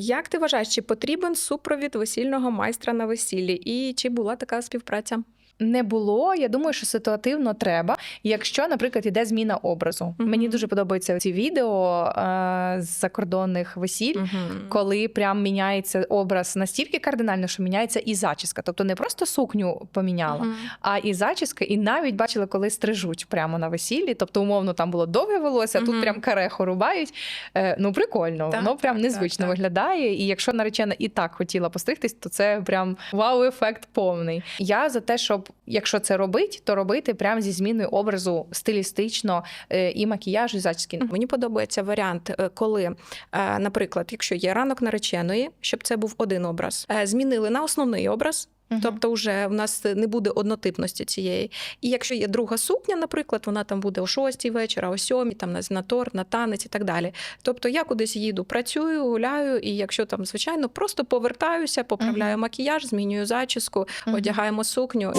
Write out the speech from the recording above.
Як ти вважаєш, чи потрібен супровід весільного майстра на весіллі? І чи була така співпраця? Не було. Я думаю, що ситуативно треба, якщо, наприклад, іде зміна образу. Мгм. Мені дуже подобаються ці відео е, з закордонних весіль. Коли прям міняється образ настільки кардинально, що міняється і зачіска. Тобто не просто сукню поміняла, Мгм. а і зачіска, і навіть бачили, коли стрижуть прямо на весіллі. Тобто, умовно, там було довге волосся, а тут прям кареху рубають. Е, ну, прикольно, Так, воно прям так, незвично так, так. виглядає. І якщо наречена і так хотіла постригтись, то це прям вау-ефект повний. Я за те, щоб якщо це робить, то робити прям зі зміною образу стилістично е, і макіяжу, і зачіски. Мені подобається варіант, е, коли, е, наприклад, якщо є ранок нареченої, щоб це був один образ, змінили на основний образ. Мгм. Тобто, вже в нас не буде однотипності цієї. І якщо є друга сукня, наприклад, вона там буде о 6 вечора, о 7, там на, на торт, на танець і так далі. Тобто я кудись їду, працюю, гуляю, і якщо там, звичайно, просто повертаюся, поправляю угу. макіяж, змінюю зачіску, угу. одягаємо сукню.